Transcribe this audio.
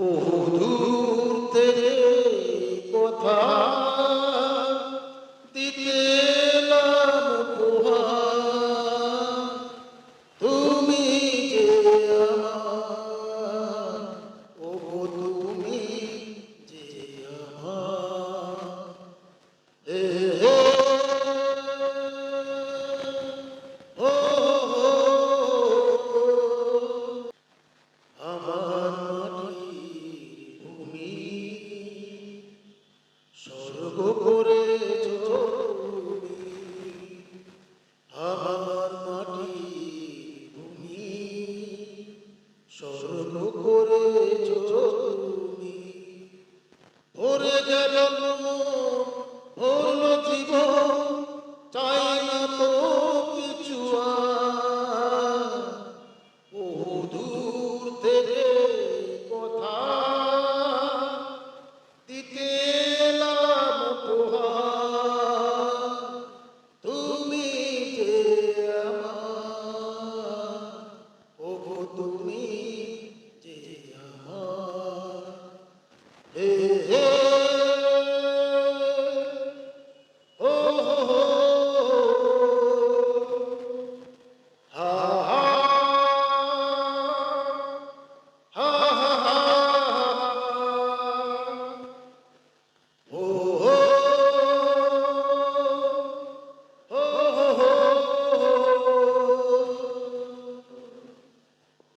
বহু স্বর্গ করেছ তুমি। মরে গেল